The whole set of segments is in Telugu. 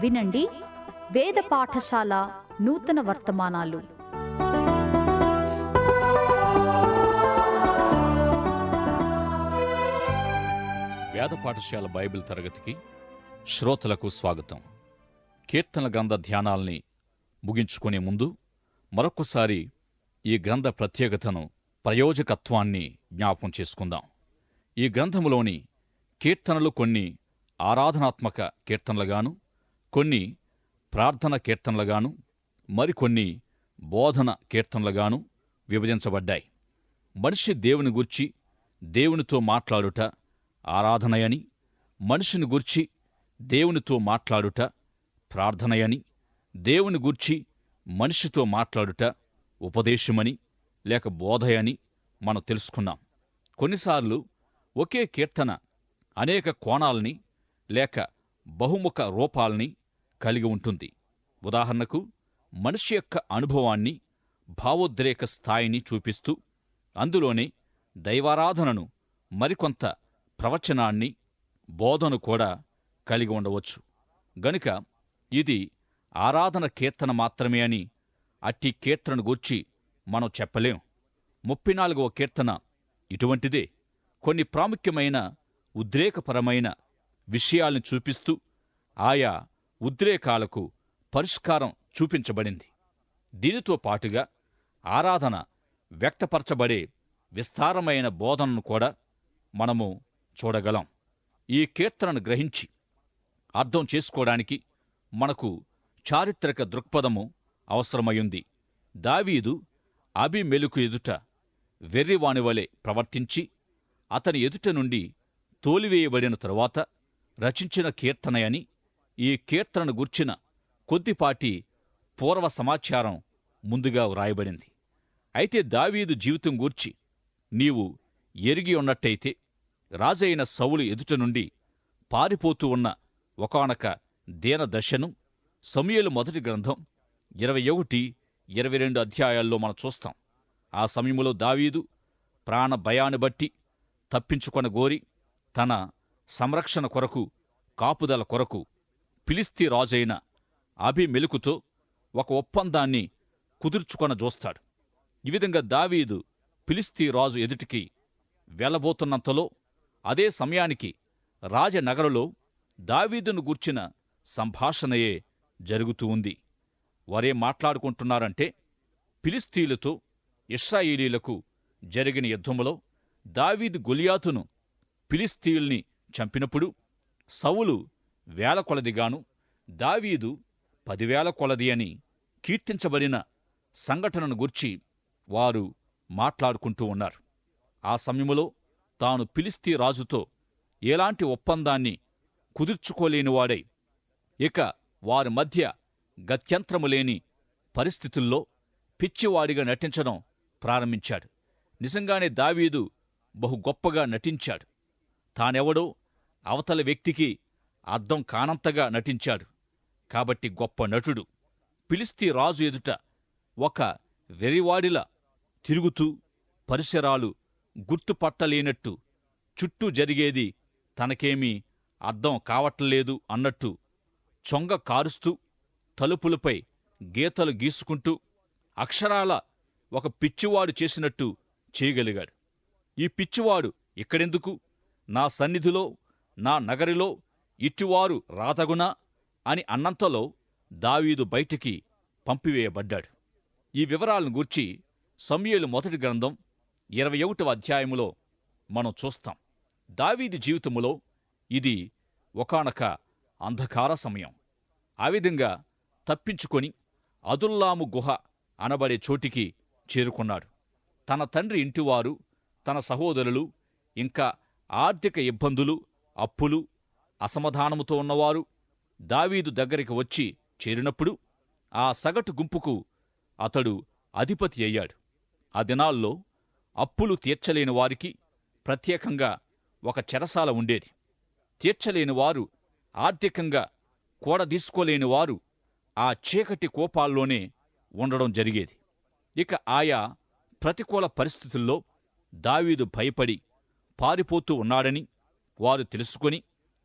వినండి. వేద పాఠశాల నూతన వర్తమానాలు. వేద పాఠశాల బైబిల్ తరగతికి శ్రోతలకు స్వాగతం. కీర్తన గ్రంథ ధ్యానాల్ని ముగించుకునే ముందు మరొకసారి ఈ గ్రంథ ప్రత్యేకతను ప్రయోజకత్వాన్ని జ్ఞాపకం చేసుకుందాం. ఈ గ్రంథములోని కీర్తనలు కొన్ని ఆరాధనాత్మక కీర్తనలుగాను కొన్ని ప్రార్థన కీర్తనలుగాను మరికొన్ని బోధన కీర్తనలుగాను విభజించబడ్డాయి. మనిషి దేవుని గూర్చి దేవునితో మాట్లాడుట ఆరాధనయని మనిషిని గూర్చి దేవునితో మాట్లాడుట ప్రార్థనయని దేవుని గూర్చి మనిషితో మాట్లాడుట ఉపదేశమని లేక బోధయని మనం తెలుసుకున్నాం. కొన్నిసార్లు ఒకే కీర్తన అనేక కోణాల్ని లేక బహుముఖ రూపాల్ని కలిగి ఉంటుంది. ఉదాహరణకు మనిషి యొక్క అనుభవాన్ని భావోద్రేక స్థాయిని చూపిస్తూ అందులోనే దైవారాధనను మరికొంత ప్రవచనాన్ని బోధను కూడా కలిగి ఉండవచ్చు. గనుక ఇది ఆరాధన కీర్తన మాత్రమే అని అట్టి కీర్తనను గూర్చి మనం చెప్పలేం. ముప్పై నాలుగవ కీర్తన ఇటువంటిదే. కొన్ని ప్రాముఖ్యమైన ఉద్రేకపరమైన విషయాల్ని చూపిస్తూ ఆయా ఉద్రేకాలకు పరిష్కారం చూపించబడింది. దీనితో పాటుగా ఆరాధన వ్యక్తపరచబడే విస్తారమైన బోధనను కూడా మనము చూడగలం. ఈ కీర్తనను గ్రహించి అర్థం చేసుకోవడానికి మనకు చారిత్రక దృక్పథము అవసరమయ్యుంది. దావీదు అభిమెలుకు ఎదుట వెర్రివానివలె ప్రవర్తించి అతని ఎదుట నుండి తోలివేయబడిన తరువాత రచించిన కీర్తనయని ఈ కీర్తనను గుర్చిన కొద్దిపాటి పూర్వ సమాచారం ముందుగా వ్రాయబడింది. అయితే దావీదు జీవితం గూర్చి నీవు ఎరిగి ఉన్నట్టయితే రాజైన సౌలు ఎదుట నుండి పారిపోతూ ఉన్న ఒకనొక దీనదశను సమయలు మొదటి గ్రంథం ఇరవై ఒకటి ఇరవై రెండు అధ్యాయాల్లో మనం చూస్తాం. ఆ సమయంలో దావీదు ప్రాణ భయాన్ని బట్టి తప్పించుకొన గోరి తన సంరక్షణ కొరకు కాపుదల కొరకు పిలిస్తీ రాజైన అభిమెలుకుతో ఒక ఒప్పందాన్ని కుదుర్చుకొన చూస్తాడు ఈ విధంగా దావీదు పిలిస్తీ రాజు ఎదుటికి వెళ్ళబోతున్నంతలో అదే సమయానికి రాజనగరులో దావీదును గూర్చిన సంభాషణయే జరుగుతూ ఉంది. వరే మాట్లాడుకుంటున్నారంటే పిలిస్తీలతో ఇస్రాయిలీలకు జరిగిన యుద్ధములో దావీదు గొలియాతును పిలిస్తీల్ని చంపినప్పుడు సవులు వేల కొలదిగాను దావీదు పదివేల కొలది అని కీర్తించబడిన సంఘటనను గుర్చి వారు మాట్లాడుకుంటూ ఉన్నారు. ఆ సమయంలో తాను పిలిస్తీ రాజుతో ఎలాంటి ఒప్పందాన్ని కుదుర్చుకోలేనివాడై ఇక వారి మధ్య గత్యంతరము లేని పరిస్థితుల్లో పిచ్చివాడిగా నటించడం ప్రారంభించాడు. నిజంగానే దావీదు బహు గొప్పగా నటించాడు. తానెవడో అవతల వ్యక్తికి అర్థం కానంతగా నటించాడు. కాబట్టి గొప్ప నటుడు. పిలిస్తీ రాజు ఎదుట ఒక వెరివాడిలా తిరుగుతూ పరిసరాలు గుర్తుపట్టలేనట్టు చుట్టూ జరిగేది తనకేమీ అర్థం కావట్లేదు అన్నట్టు చొంగ కారుస్తూ తలుపులపై గీతలు గీసుకుంటూ అక్షరాల ఒక పిచ్చివాడు చేసినట్టు చేయగలిగాడు. ఈ పిచ్చివాడు ఇక్కడెందుకు? నా సన్నిధిలో నా నగరిలో ఇట్టివారు రాతగునా అని అన్నంతలో దావీదు బయటికి పంపివేయబడ్డాడు. ఈ వివరాలను గూర్చి సమయలు మొదటి గ్రంథం ఇరవై ఒకటవ అధ్యాయములో మనం చూస్తాం. దావీది జీవితములో ఇది ఒకానొక అంధకార సమయం. ఆ విధంగా తప్పించుకొని అదుల్లాము గుహ అనబడే చోటికి చేరుకున్నాడు. తన తండ్రి ఇంటివారు తన సహోదరులు ఇంకా ఆర్థిక ఇబ్బందులు అప్పులు అసమాధానముతో ఉన్నవారు దావీదు దగ్గరికి వచ్చి చేరినప్పుడు ఆ సగటు గుంపుకు అతడు అధిపతి అయ్యాడు. ఆ దినాల్లో అప్పులు తీర్చలేని వారికి ప్రత్యేకంగా ఒక చెరసాల ఉండేది. తీర్చలేని వారు ఆర్థికంగా కూడదీసుకోలేని వారు ఆ చీకటి కోపాల్లోనే ఉండడం జరిగేది. ఇక ఆయా ప్రతికూల పరిస్థితుల్లో దావీదు భయపడి పారిపోతూ ఉన్నాడని వారు తెలుసుకొని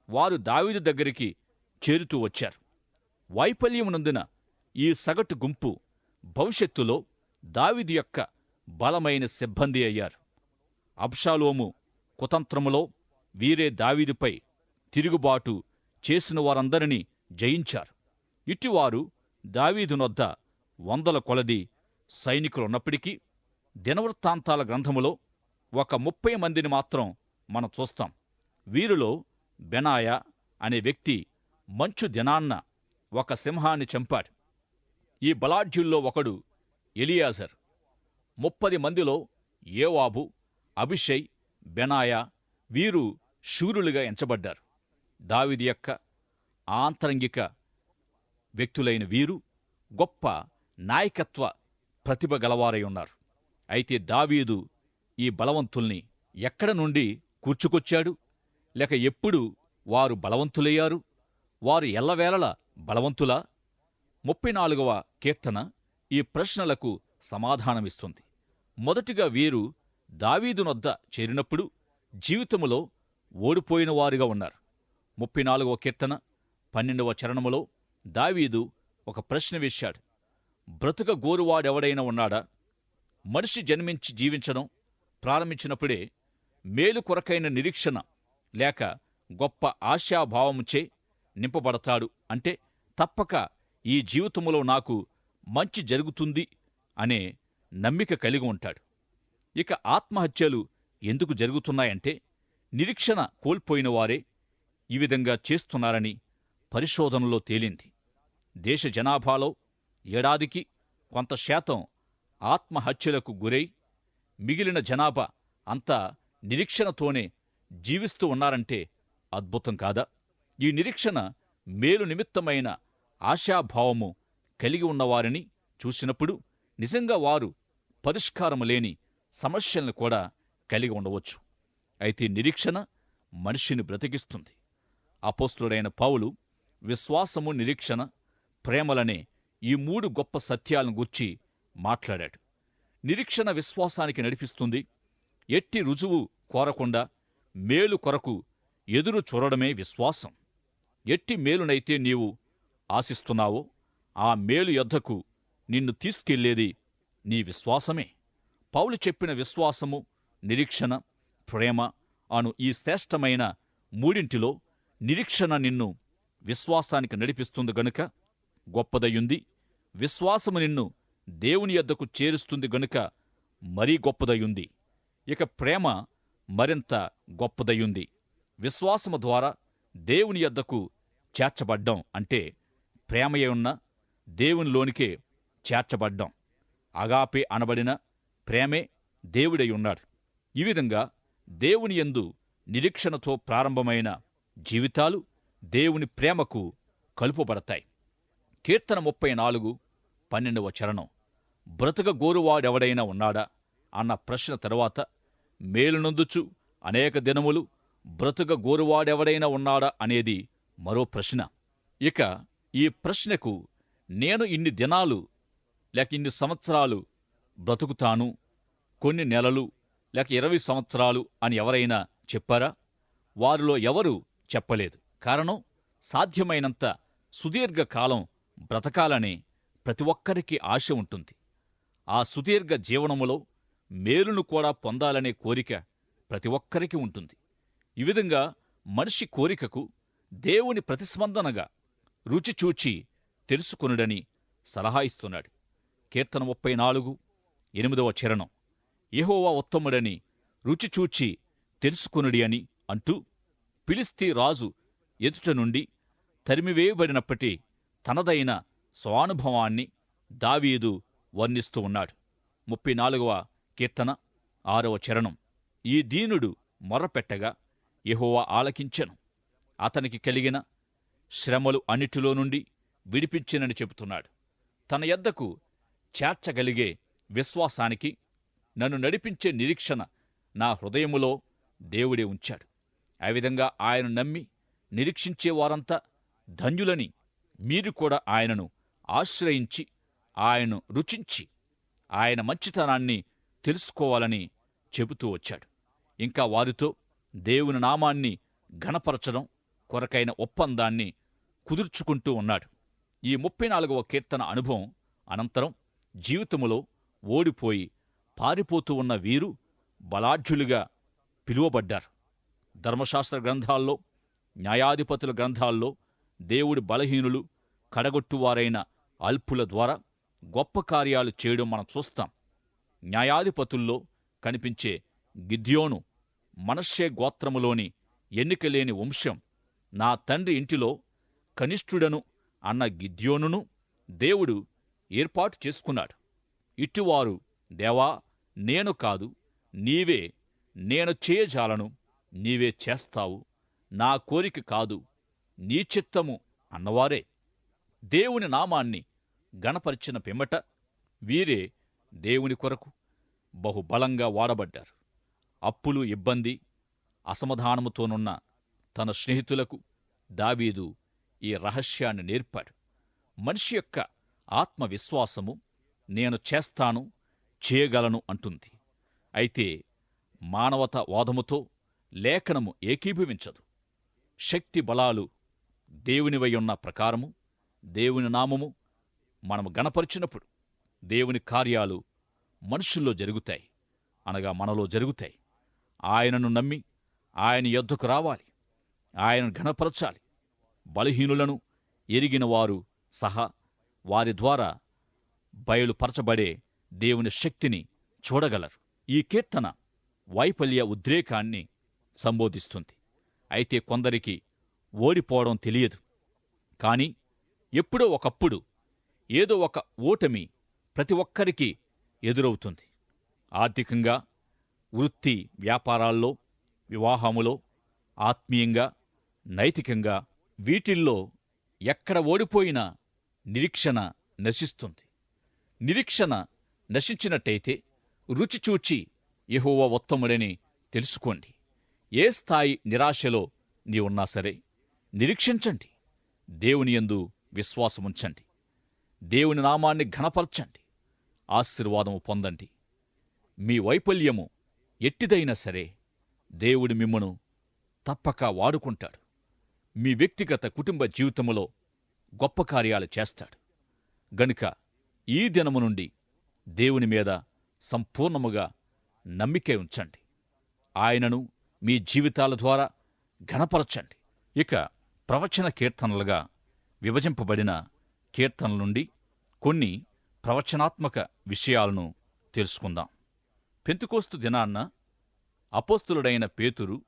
వారు దావీదు దగ్గరికి చేరుతూ వచ్చారు. వైఫల్యమునందున ఈ సగటు గుంపు భవిష్యత్తులో దావీదు యొక్క బలమైన సిబ్బంది అయ్యారు. అబ్షాలోము కుతంత్రములో వీరే దావీదుపై తిరుగుబాటు చేసిన వారందరినీ జయించారు. ఇటువారు దావీదునొద్ద వందల కొలది సైనికులున్నప్పటికీ దినవృత్తాంతాల గ్రంథములో ఒక ముప్పై మందిని మాత్రం మనం చూస్తాం. వీరిలో బెనాయ అనే వ్యక్తి మంచు దినాన్న ఒక సింహాన్ని చంపాడు. ఈ బలాఢ్యుల్లో ఒకడు ఎలియాజర్. ముప్పది మందిలో ఏవాబు అభిషయ్ బెనాయ వీరు శూరులుగా ఎంచబడ్డారు. దావిది యొక్క ఆంతరంగిక వ్యక్తులైన వీరు గొప్ప నాయకత్వ ప్రతిభ గలవారై ఉన్నారు. అయితే దావీదు ఈ బలవంతుల్ని ఎక్కడ నుండి కూర్చుకొచ్చాడు? లేక ఎప్పుడు వారు బలవంతులయ్యారు? వారు ఎల్లవేళల బలవంతులా? ముప్పై నాలుగవ కీర్తన ఈ ప్రశ్నలకు సమాధానమిస్తుంది. మొదటిగా వీరు దావీదునొద్ద చేరినప్పుడు జీవితములో ఓడిపోయిన వారుగా ఉన్నారు. ముప్పై నాలుగవ కీర్తన పన్నెండవ చరణములో దావీదు ఒక ప్రశ్న వేశాడు. బ్రతుక గోరువాడెవడైనా ఉన్నాడా? మనిషి జన్మించి జీవించడం ప్రారంభించినప్పుడే మేలు కొరకైన నిరీక్షణ లేక గొప్ప ఆశాభావముచే నింపబడతాడు అంటే తప్పక ఈ జీవితములో నాకు మంచి జరుగుతుంది అనే నమ్మిక కలిగి ఉంటాడు. ఇక ఆత్మహత్యలు ఎందుకు జరుగుతున్నాయంటే నిరీక్షణ కోల్పోయిన వారే ఈ విధంగా చేస్తున్నారని పరిశోధనలో తేలింది. దేశ జనాభాలో ఏడాదికి కొంత శాతం ఆత్మహత్యలకు గురై మిగిలిన జనాభా అంతా నిరీక్షణతోనే జీవిస్తూ ఉన్నారంటే అద్భుతం కాదా? ఈ నిరీక్షణ మేలు నిమిత్తమైన ఆశాభావము కలిగి ఉన్నవారిని చూసినప్పుడు నిజంగా వారు పరిష్కారము లేని సమస్యలను కూడా కలిగి ఉండవచ్చు. అయితే నిరీక్షణ మనిషిని బ్రతికిస్తుంది. అపోస్తుడైన పావులు విశ్వాసము నిరీక్షణ ప్రేమలనే ఈ మూడు గొప్ప సత్యాలను గుర్చి మాట్లాడాడు. నిరీక్షణ విశ్వాసానికి నడిపిస్తుంది. ఎట్టి రుజువు కోరకుండా మేలు కొరకు ఎదురు చూడడమే విశ్వాసం. ఎట్టి మేలునైతే నీవు ఆశిస్తున్నావో ఆ మేలు యొద్దకు నిన్ను తీసుకెళ్ళేది నీ విశ్వాసమే. పౌలు చెప్పిన విశ్వాసము నిరీక్షణ ప్రేమ అను ఈ శ్రేష్టమైన మూడింటిలో నిరీక్షణ నిన్ను విశ్వాసానికి నడిపిస్తుంది గనుక గొప్పదయుంది విశ్వాసము నిన్ను దేవుని యొద్దకు చేరుస్తుంది గనుక మరీ గొప్పదయుంది ఇక ప్రేమ మరింత గొప్పదయ్యుంది. విశ్వాసము ద్వారా దేవుని యొద్దకు చేర్చబడ్డం అంటే ప్రేమయే ఉన్న దేవునిలోనికే చేర్చబడ్డం. అగాపే అనబడిన ప్రేమే దేవుడై ఉన్నాడు ఈ విధంగా దేవుని యందు నిరీక్షణతో ప్రారంభమైన జీవితాలు దేవుని ప్రేమకు కలుపబడతాయి. కీర్తన ముప్పై నాలుగు పన్నెండవ చరణం. బ్రతుక గోరువాడెవడైనా ఉన్నాడా? అన్న ప్రశ్న తరువాత మేలునందుచు. అనేక దినములు బ్రతుక గోరువాడెవడైనా ఉన్నాడా అనేది మరో ప్రశ్న. ఇక ఈ ప్రశ్నకు నేను ఇన్ని దినాలు లేక ఇన్ని సంవత్సరాలు బ్రతుకుతాను కొన్ని నెలలు లేక ఇరవై సంవత్సరాలు అని ఎవరైనా చెప్పారా? వారిలో ఎవరు చెప్పలేదు. కారణం సాధ్యమైనంత సుదీర్ఘకాలం బ్రతకాలనే ప్రతి ఒక్కరికి ఆశ ఉంటుంది. ఆ సుదీర్ఘ జీవనములో మేలును కూడా పొందాలనే కోరిక ప్రతి ఒక్కరికి ఉంటుంది. ఈ విధంగా మనిషి కోరికకు దేవుని ప్రతిస్పందనగా రుచి చూచి తెలుసుకొనుడని సలహా ఇస్తున్నాడు. కీర్తన ముప్పై నాలుగు ఎనిమిదవ చరణం. యహోవా ఉత్తముడని రుచి చూచి తెలుసుకొనుడి అని అంటూ పిలిస్తీ రాజు ఎదుట నుండి తరిమివేయబడినప్పటి తనదైన స్వానుభవాన్ని దావీదు వర్ణిస్తూ ఉన్నాడు. ముప్పై నాలుగవ కీర్తన ఆరవ చరణం. ఈ దీనుడు మొరపెట్టగా యహోవా ఆలకించెను. అతనికి కలిగిన శ్రమలు అన్నిటిలో నుండి విడిపించినని చెబుతున్నాడు. తన యద్దకు చేర్చగలిగే విశ్వాసానికి నన్ను నడిపించే నిరీక్షణ నా హృదయములో దేవుడే ఉంచాడు. ఆ విధంగా ఆయన నమ్మి నిరీక్షించే వారంతా ధన్యులని మీరు కూడా ఆయనను ఆశ్రయించి ఆయనను రుచించి ఆయన మంచితనాన్ని తెలుసుకోవాలని చెబుతూ వచ్చాడు. ఇంకా వారితో దేవుని నామాన్ని ఘనపరచడం కొరకైన ఒప్పందాన్ని కుదుర్చుకుంటూ ఉన్నాడు. ఈ ముప్పై నాలుగవ కీర్తన అనుభవం అనంతరం జీవితములో ఓడిపోయి పారిపోతూ ఉన్న వీరు బలాఢ్యులుగా పిలువబడ్డారు. ధర్మశాస్త్ర గ్రంథాల్లో న్యాయాధిపతుల గ్రంథాల్లో దేవుడి బలహీనులు కడగొట్టువారైన అల్పుల ద్వారా గొప్ప కార్యాలు చేయడం మనం చూస్తాం. న్యాయాధిపతుల్లో కనిపించే గిద్యోను మనశ్శే గోత్రములోని ఎన్నికలేని వంశం. నా తండ్రి ఇంటిలో కనిష్ఠుడను అన్న గిద్యోనును దేవుడు ఏర్పాటు చేసుకున్నాడు. ఇటువారు దేవా నేను కాదు నీవే నేను చేయజాలను నీవే చేస్తావు నా కోరిక కాదు నీ చిత్తము అన్నవారే. దేవుని నామాన్ని గణపరిచిన పిమ్మట వీరే దేవుని కొరకు బహుబలంగా వాడబడ్డారు. అప్పులు ఇబ్బంది అసమాధానముతోనున్న తన స్నేహితులకు దావీదు ఈ రహస్యాన్ని నేర్పాడు. మనిషి యొక్క ఆత్మవిశ్వాసము నేను చేస్తాను చేయగలను అంటుంది. అయితే మానవత వాదముతో లేఖనము ఏకీభవించదు. శక్తి బలాలు దేవునివై ఉన్న ప్రకారము దేవుని నామము మనము గణపరిచినప్పుడు దేవుని కార్యాలు మనుషుల్లో జరుగుతాయి. అనగా మనలో జరుగుతాయి. ఆయనను నమ్మి ఆయన యొద్దకు రావాలి. ఆయనను ఘనపరచాలి. బలహీనులను ఎరిగిన వారు సహా వారి ద్వారా బయలుపరచబడే దేవుని శక్తిని చూడగలరు. ఈ కీర్తన వైఫల్య ఉద్రేకాన్ని సంబోధిస్తుంది. అయితే కొందరికి ఓడిపోవడం తెలియదు. కాని ఎప్పుడో ఒకప్పుడు ఏదో ఒక ఓటమి ప్రతి ఒక్కరికి ఎదురవుతుంది. ఆర్థికంగా వృత్తి వ్యాపారాల్లో వివాహములో ఆత్మీయంగా నైతికంగా వీటిల్లో ఎక్కడ ఓడిపోయినా నిరీక్షణ నశిస్తుంది. నిరీక్షణ నశించినట్టయితే రుచి చూచి యెహోవ ఉత్తముడని తెలుసుకోండి. ఏ స్థాయి నిరాశలో నీవున్నా సరే నిరీక్షించండి. దేవుని యందు విశ్వాసముంచండి. దేవుని నామాన్ని ఘనపరచండి. ఆశీర్వాదము పొందండి. మీ వైఫల్యము ఎట్టిదైనా సరే దేవుడు మిమ్మను తప్పక వాడుకుంటాడు. మీ వ్యక్తిగత కుటుంబ జీవితములో గొప్ప కార్యాలు చేస్తాడు. గనుక ఈ దినము నుండి దేవుని మీద సంపూర్ణముగా నమ్మిక ఉంచండి. ఆయనను మీ జీవితాల ద్వారా ఘనపరచండి. ఇక ప్రవచన కీర్తనలుగా విభజింపబడిన కీర్తనల నుండి కొన్ని ప్రవచనాత్మక విషయాలను తెలుసుకుందాం. పెంతుకోస్తు దినాన్న అపోస్తులుడైన పేతురు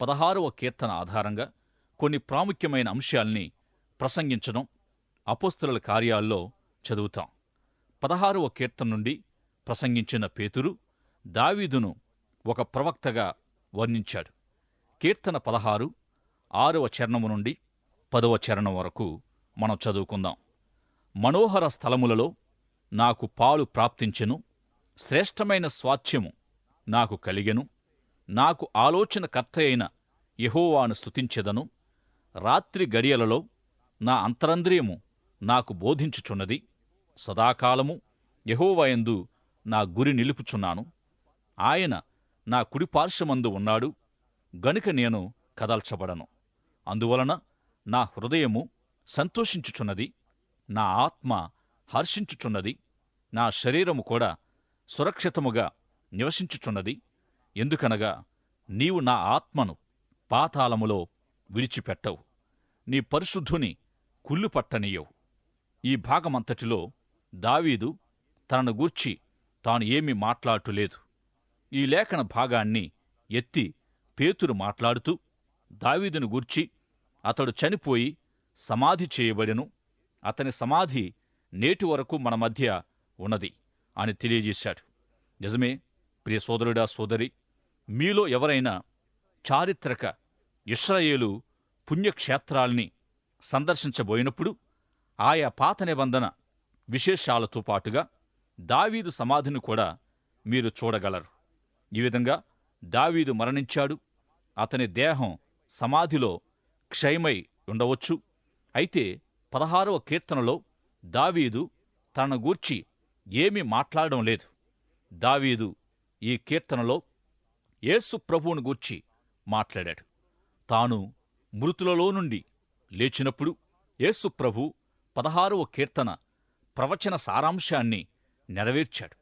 పదహారవ కీర్తన ఆధారంగా కొన్ని ప్రాముఖ్యమైన అంశాల్ని ప్రసంగించడం అపోస్తుల కార్యాల్లో చదువుతాం. పదహారవ కీర్తన నుండి ప్రసంగించిన పేతురు దావీదును ఒక ప్రవక్తగా వర్ణించాడు. కీర్తన పదహారు ఆరవ చరణము నుండి పదవ చరణం వరకు మనం చదువుకుందాం. మనోహర స్థలములలో నాకు పాలు ప్రాప్తించెను శ్రేష్టమైన స్వాస్థ్యము నాకు కలిగెను నాకు ఆలోచన కర్తయైన యహోవాను స్తుతించెదను రాత్రి గడియలలో నా అంతరంద్రియము నాకు బోధించుచున్నది సదాకాలము యహోవాయందు నా గురి నిలుపుచున్నాను ఆయన నా కుడిపార్శ్వమందు ఉన్నాడు గనుక నేను కదల్చబడను. అందువలన నా హృదయము సంతోషించుచున్నది నా ఆత్మ హర్షించుచున్నది నా శరీరము కూడా సురక్షితముగా నివసించుచున్నది. ఎందుకనగా నీవు నా ఆత్మను పాతాళములో విడిచిపెట్టవు నీ పరిశుద్ధుని కుళ్ళు పట్టనీయవు. ఈ భాగమంతటిలో దావీదు తనను గూర్చి తాను ఏమీ మాట్లాడటలేదు. ఈ లేఖన భాగాన్ని ఎత్తి పేతురు మాట్లాడుతూ దావీదును గూర్చి అతడు చనిపోయి సమాధి చేయబడెను. అతని సమాధి నేటి వరకు మన మధ్య ఉన్నది అని తెలియజేశాడు. నిజమే ప్రియ సోదరుడా సోదరి మీలో ఎవరైనా చారిత్రక ఇస్రాయేలు పుణ్యక్షేత్రాల్ని సందర్శించబోయినప్పుడు ఆయా పాత నిబంధన విశేషాలతో పాటుగా దావీదు సమాధిని కూడా మీరు చూడగలరు. ఈ విధంగా దావీదు మరణించాడు. అతని దేహం సమాధిలో క్షయమై ఉండవచ్చు. అయితే పదహారవ కీర్తనలో దావీదు తనను గూర్చి ఏమీ మాట్లాడడం లేదు. దావీదు ఈ కీర్తనలో యేసు ప్రభువును గూర్చి మాట్లాడాడు. తాను మృతులలో నుండి లేచినప్పుడు యేసు ప్రభు పదహారవ కీర్తన ప్రవచన సారాంశాన్ని నెరవేర్చాడు.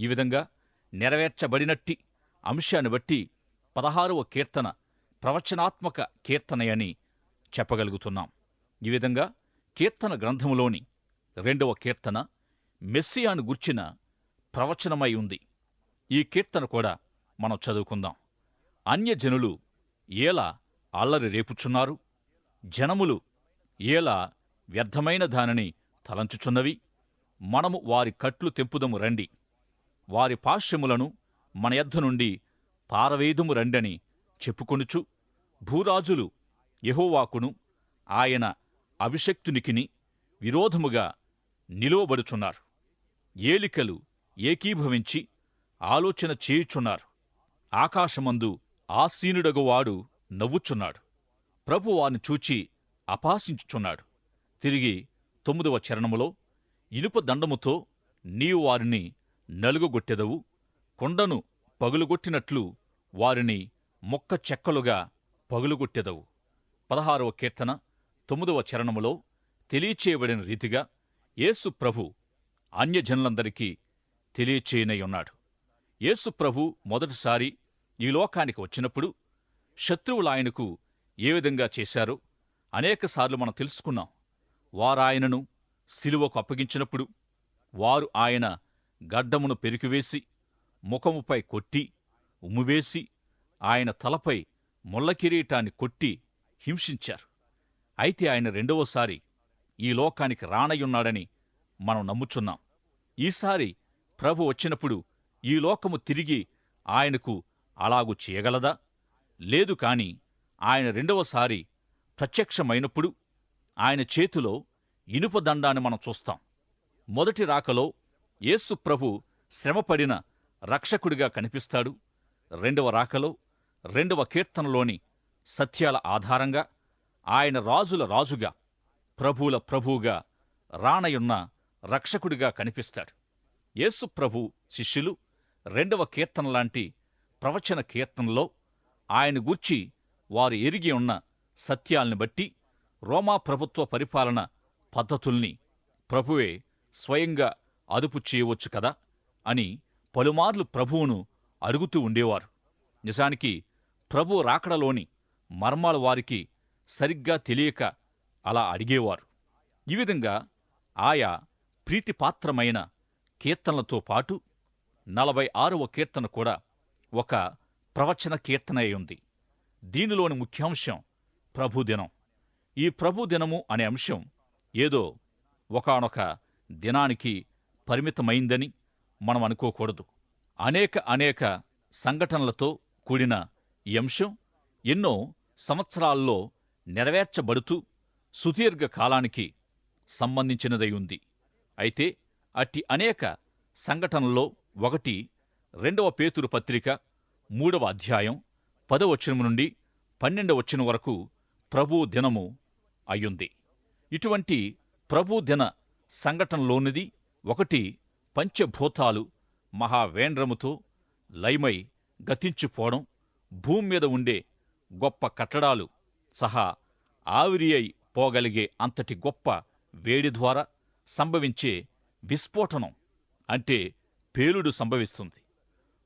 ఈ విధంగా నెరవేర్చబడినట్టి అంశాన్ని బట్టి పదహారవ కీర్తన ప్రవచనాత్మక కీర్తనయని చెప్పగలుగుతున్నాం. ఈ విధంగా కీర్తన గ్రంథములోని రెండవ కీర్తన మెస్సియాను గుర్చిన ప్రవచనమై ఉంది. ఈ కీర్తన కూడా మనం చదువుకుందాం. అన్యజనులు ఏలా అల్లరి రేపుచున్నారు? జనములు ఏలా వ్యర్థమైన దానిని తలంచుచున్నవి? మనము వారి కట్లు తెంపుదము రండి. వారి పాశ్యములను మన యద్ధ నుండి పారవేదుము రండని చెప్పుకొనుచు భూరాజులు యహోవాకును ఆయన అభిషక్తునికిని విరోధముగా నిలువబడుచున్నారు. ఏలికలు ఏకీభవించి ఆలోచన చేయుచున్నారు. ఆకాశమందు ఆసీనుడగువాడు నవ్వుచున్నాడు. ప్రభు వారిని చూచి అపాసించుచున్నాడు తిరిగి తొమ్మిదవ చరణములో ఇనుప దండముతో నీవు వారిని నలుగుగొట్టెదవు కొండను పగులుగొట్టినట్లు వారిని మొక్క చెక్కలుగా పగులుగొట్టెదవు. పదహారవ కీర్తన తొమ్మిదవ చరణములో తెలియచేయబడిన రీతిగా యేసు ప్రభు అన్యజనులందరికీ తెలియచేయనై ఉన్నాడు యేసు ప్రభు మొదటిసారి ఈ లోకానికి వచ్చినప్పుడు శత్రువులు ఆయనకు ఏ విధంగా చేశారో అనేకసార్లు మనం తెలుసుకున్నాం. వారాయనను సిలువకు అప్పగించినప్పుడు వారు ఆయన గడ్డమును పెరికివేసి ముఖముపై కొట్టి ఉమ్మివేసి ఆయన తలపై ముళ్ళకిరీటాన్ని కొట్టి హింసించారు. అయితే ఆయన రెండవసారి ఈ లోకానికి రానయ్యున్నాడని మనం నమ్ముచున్నాం. ఈసారి ప్రభు వచ్చినప్పుడు ఈ లోకము తిరిగి ఆయనకు అలాగు చేయగలదా? లేదు కాని ఆయన రెండవసారి ప్రత్యక్షమైనప్పుడు ఆయన చేతిలో ఇనుప దండాన్ని మనం చూస్తాం. మొదటి రాకలో యేసు ప్రభు శ్రమపడిన రక్షకుడిగా కనిపిస్తాడు. రెండవ రాకలో రెండవ కీర్తనలోని సత్యాల ఆధారంగా ఆయన రాజుల రాజుగా ప్రభువుల ప్రభువుగా రానయున్న రక్షకుడిగా కనిపిస్తాడు. యేసు ప్రభు శిష్యులు రెండవ కీర్తన లాంటి ప్రవచన కీర్తనలో ఆయన గూర్చి వారు ఎరిగి ఉన్న సత్యాల్ని బట్టి రోమా ప్రభుత్వ పరిపాలన పద్ధతుల్ని ప్రభువే స్వయంగా అదుపు చేయవచ్చు కదా అని పలుమార్లు ప్రభువును అడుగుతూ ఉండేవారు. నిజానికి ప్రభు రాకడలోని మర్మాలు వారికి సరిగ్గా తెలియక అలా అడిగేవారు. ఈ విధంగా ఆయా ప్రీతిపాత్రమైన కీర్తనలతో పాటు నలభై ఆరవ కీర్తన కూడా ఒక ప్రవచన కీర్తన ఉంది. దీనిలోని ముఖ్యాంశం ప్రభుదినం. ఈ ప్రభుదినము అనే అంశం ఏదో ఒకానొక దినానికి పరిమితమైందని మనం అనుకోకూడదు. అనేక అనేక సంఘటనలతో కూడిన ఈ అంశం ఎన్నో సంవత్సరాల్లో నెరవేర్చబడుతూ సుదీర్ఘ కాలానికి సంబంధించినదై ఉంది. అయితే అట్టి అనేక సంఘటనల్లో ఒకటి రెండవ పేతురు పత్రిక మూడవ అధ్యాయం పదవచనము నుండి పన్నెండవచనం వరకు ప్రభు దినము అయ్యుంది. ఇటువంటి ప్రభు దిన సంఘటనలోనిది ఒకటి పంచభూతాలు మహావేంద్రముతో లయమై గతించిపోవడం భూమి మీద ఉండే గొప్ప కట్టడాలు సహా ఆవిరి అయి పోగలిగే అంతటి గొప్ప వేడి ద్వారా సంభవించే విస్ఫోటనం అంటే పేలుడు సంభవిస్తుంది.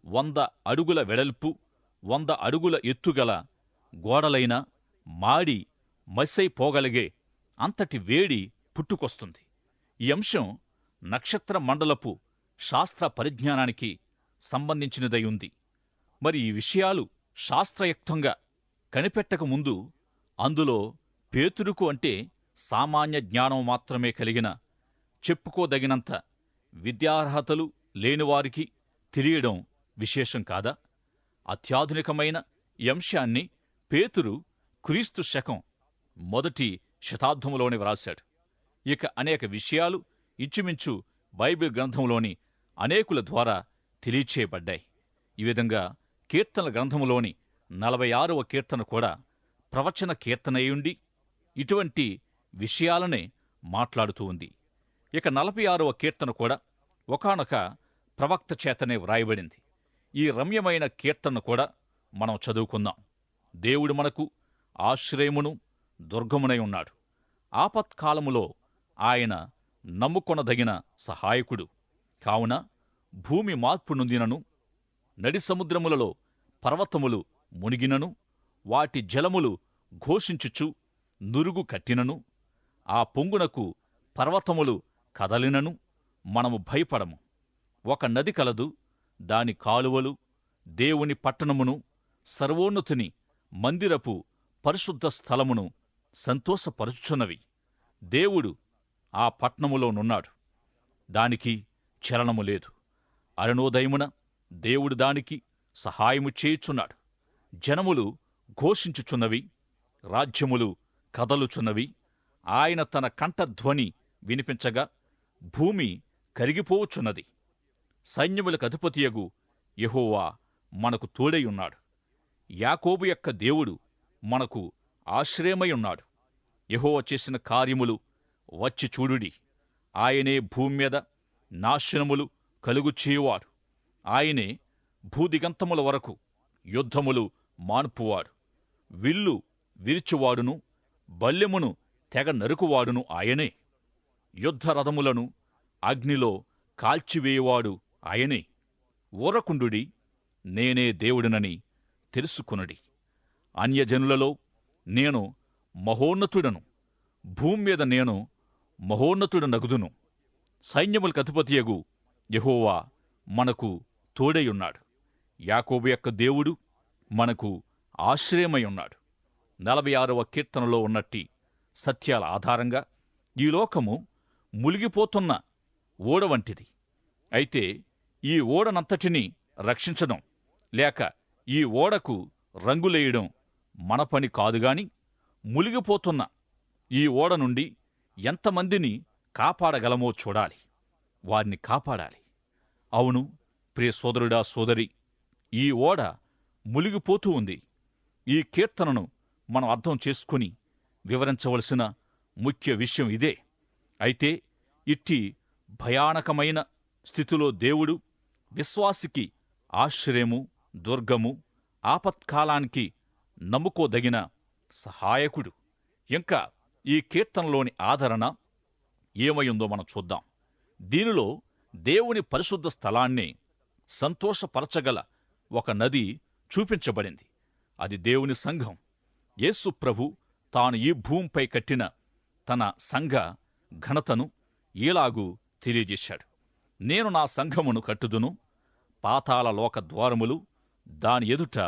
వంద అడుగుల వెడల్పు వంద అడుగుల ఎత్తుగల గోడలైన మాడి మసైపోగలిగే అంతటి వేడి పుట్టుకొస్తుంది. ఈ అంశం నక్షత్ర మండలపు శాస్త్ర పరిజ్ఞానానికి సంబంధించినదై ఉంది. మరి ఈ విషయాలు శాస్త్రయుక్తంగా కనిపెట్టక ముందు అందులో పేతురుకు అంటే సామాన్య జ్ఞానం మాత్రమే కలిగిన చెప్పుకోదగినంత విద్యార్హతలు లేనివారికి తెలియడం విశేషం కాదా? అత్యాధునికమైన యంశాన్ని అంశాన్ని పేతురు క్రీస్తు శకం మొదటి శతాబ్దంలోనే వ్రాశాడు. ఇక అనేక విషయాలు ఇంచుమించు బైబిల్ గ్రంథంలోని అనేకుల ద్వారా తెలియచేయబడ్డాయి. ఈ విధంగా కీర్తనల గ్రంథంలోని నలభై ఆరవ కీర్తన కూడా ప్రవచన కీర్తనయుండి ఇటువంటి విషయాలనే మాట్లాడుతూ ఉంది. ఇక నలభై ఆరవ కీర్తన కూడా ఒకానొక ప్రవక్త చేతనే వ్రాయబడింది. ఈ రమ్యమైన కీర్తన కూడా మనం చదువుకుందాం. దేవుడు మనకు ఆశ్రయమును దుర్గమునై ఉన్నాడు. ఆపత్కాలములో ఆయన నమ్ముకొనదగిన సహాయకుడు. కావున భూమి మార్పు నొందినను నడి సముద్రములలో పర్వతములు మునిగినను వాటి జలములు ఘోషించుచు నురుగు కట్టినను ఆ పొంగునకు పర్వతములు కదలినను మనము భయపడము. ఒక నది కలదు దాని కాలువలు దేవుని పట్టణమును సర్వోన్నతుని మందిరపు పరిశుద్ధ స్థలమును సంతోషపరుచుచున్నవి. దేవుడు ఆ పట్నములోనున్నాడు దానికి చలనము లేదు. అరుణోదయమున దేవుడు దానికి సహాయము చేయుచున్నాడు. జనములు ఘోషించుచున్నవి రాజ్యములు కదలుచున్నవి. ఆయన తన కంఠధ్వని వినిపించగా భూమి కరిగిపోవచ్చున్నది. సైన్యములకు అధిపతియగు యహోవా మనకు తోడైయున్నాడు. యాకోబు యొక్క దేవుడు మనకు ఆశ్రయమయున్నాడు యహోవ చేసిన కార్యములు వచ్చి చూడుడి. ఆయనే భూమి మీద నాశనములు కలుగు చేయువాడు ఆయనే భూదిగంతముల వరకు యుద్ధములు మాన్పువాడు. విల్లు విరిచువాడును బల్లెమును తెగ నరుకువాడును ఆయనే. యుద్ధరథములను అగ్నిలో కాల్చివేయువాడు ఆయనే. ఊరకుండుడి నేనే దేవుడినని తెలుసుకునుడి. అన్యజనులలో నేను మహోన్నతుడను. భూమి మీద నేను మహోన్నతుడనగుదును సైన్యములకు అధిపతియగు యెహోవా మనకు తోడైయున్నాడు. యాకోబు యొక్క దేవుడు మనకు ఆశ్రయమై ఉన్నాడు నలభై ఆరవ కీర్తనలో ఉన్నట్టి సత్యాల ఆధారంగా ఈ లోకము ములిగిపోతున్న ఓడ వంటిది. అయితే ఈ ఓడనంతటిని రక్షించడం లేక ఈ ఓడకు రంగులేయడం మన పని కాదుగాని ములిగిపోతున్న ఈ ఓడ నుండి ఎంతమందిని కాపాడగలమో చూడాలి. వారిని కాపాడాలి. అవును ప్రియ సోదరుడా సోదరి ఈ ఓడ ములిగిపోతూ ఉంది. ఈ కీర్తనను మనం అర్థం చేసుకుని వివరించవలసిన ముఖ్య విషయం ఇదే. అయితే ఇట్టి భయానకమైన స్థితిలో దేవుడు విశ్వాసికి ఆశ్రయము దుర్గము ఆపత్కాలానికి నమ్ముకోదగిన సహాయకుడు. ఇంకా ఈ కీర్తనలోని ఆదరణ ఏమయుందో మనం చూద్దాం. దీనిలో దేవుని పరిశుద్ధ స్థలాన్ని సంతోషపరచగల ఒక నది చూపించబడింది. అది దేవుని సంఘం. యేసు ప్రభు తాను ఈ భూమిపై కట్టిన తన సంఘ ఘనతను ఇలాగూ తెలియజేశాడు. నేను నా సంఘమును కట్టుదును పాతాల లోక ద్వారములు దాని ఎదుట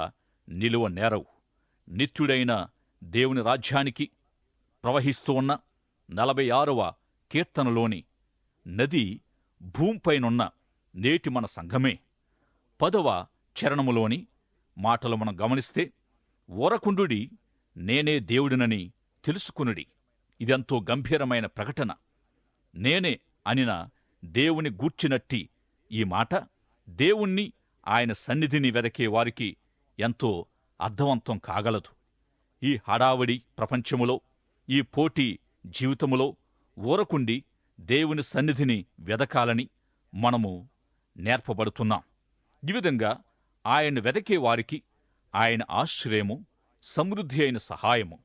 నిలువ నేరవు. నిత్యుడైన దేవుని రాజ్యానికి ప్రవహిస్తూ ఉన్న నలభై ఆరవ కీర్తనలోని నది భూమిపైనున్న నేటి మన సంఘమే. పదవ చరణములోని మాటలు మనం గమనిస్తే ఓరకుండుడి నేనే దేవుడినని తెలుసుకునుడి. ఇదెంతో గంభీరమైన ప్రకటన. నేనే అనిన దేవుని గూర్చినట్టి ఈ మాట దేవుణ్ణి ఆయన సన్నిధిని వెదకే వారికి ఎంతో అర్థవంతం కాగలదు. ఈ హడావడి ప్రపంచములో ఈ పోటీ జీవితములో ఊరకుండి దేవుని సన్నిధిని వెదకాలని మనము నేర్పబడుతున్నాం. ఈ విధంగా ఆయన వెదకే వారికి ఆయన ఆశ్రయము సమృద్ధి అయిన సహాయము.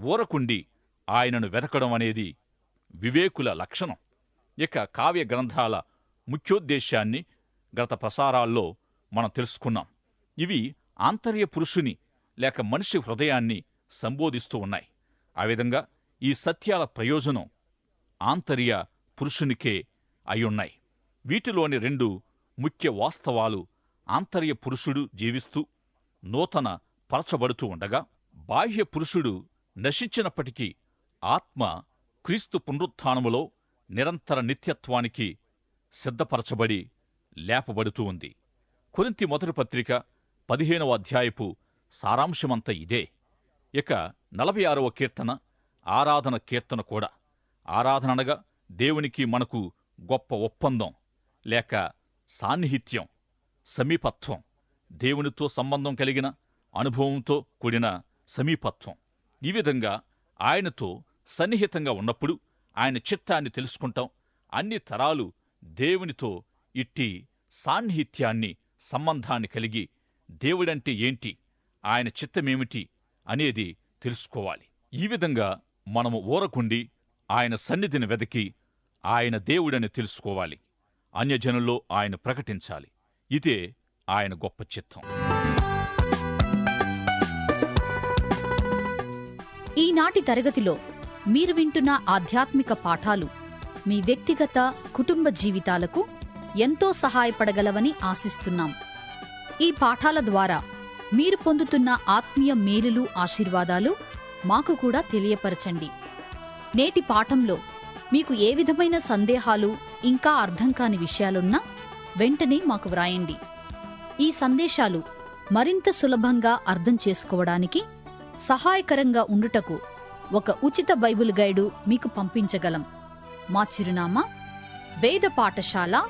ఊరకుండి ఆయనను వెతకడం అనేది వివేకుల లక్షణం. ఇక కావ్య గ్రంథాల ముఖ్యోద్దేశాన్ని గత ప్రసారాల్లో మనం తెలుసుకున్నాం. ఇవి ఆంతర్య పురుషుని లేక మనిషి హృదయాన్ని సంబోధిస్తూ ఉన్నాయి. ఆ విధంగా ఈ సత్యాల ప్రయోజనం ఆంతర్య పురుషునికే అయ్యున్నాయి వీటిలోని రెండు ముఖ్య వాస్తవాలు ఆంతర్య పురుషుడు జీవిస్తూ నూతన పరచబడుతూ ఉండగా బాహ్య పురుషుడు నశించినప్పటికీ ఆత్మ క్రీస్తు పునరుత్నములో నిరంతర నిత్యత్వానికి సిద్ధపరచబడి లేపబడుతూ ఉంది. కొరింతి మొదటి పత్రిక పదిహేనవ అధ్యాయపు సారాంశమంత ఇదే. ఇక నలభై ఆరవ కీర్తన ఆరాధన కీర్తన కూడా. ఆరాధన అనగా దేవునికి మనకు గొప్ప ఒప్పందం లేక సాన్నిహిత్యం సమీపత్వం దేవునితో సంబంధం కలిగిన అనుభవంతో కూడిన సమీపత్వం. ఈ విధంగా ఆయనతో సన్నిహితంగా ఉన్నప్పుడు ఆయన చిత్తాన్ని తెలుసుకుంటాం. అన్ని తరాలు దేవునితో ఇట్టి సాన్నిహిత్యాన్ని సంబంధాన్ని కలిగి దేవుడంటే ఏంటి ఆయన చిత్తమేమిటి అనేది తెలుసుకోవాలి. ఈ విధంగా మనము ఊరకుండి ఆయన సన్నిధిని వెదకి ఆయన దేవుడని తెలుసుకోవాలి. అన్యజనుల్లో ఆయన ప్రకటించాలి. ఇదే ఆయన గొప్ప చిత్తం. ఈనాటి తరగతిలో మీరు వింటున్న ఆధ్యాత్మిక పాఠాలు మీ వ్యక్తిగత కుటుంబ జీవితాలకు ఎంతో సహాయపడగలవని ఆశిస్తున్నాం. ఈ పాఠాల ద్వారా మీరు పొందుతున్న ఆత్మీయ మేలులు ఆశీర్వాదాలు మాకు కూడా తెలియపరచండి. నేటి పాఠంలో మీకు ఏ విధమైన సందేహాలు ఇంకా అర్థం కాని విషయాలున్నా వెంటనే మాకు వ్రాయండి. ఈ సందేశాలు మరింత సులభంగా అర్థం చేసుకోవడానికి సహాయకరంగా ఉండుటకు ఒక ఉచిత బైబిల్ గైడు మీకు పంపించగలం. మా చిరునామా వేద పాఠశాల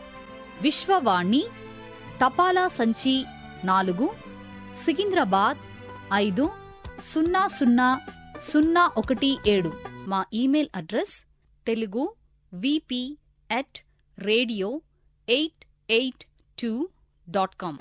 విశ్వవాణి తపాలా సంచి నాలుగు సికింద్రాబాద్ ఐదు సున్నా సున్నా సున్నా ఒకటి ఏడు. మా email address Telugu V P at radio eight eight two dot com.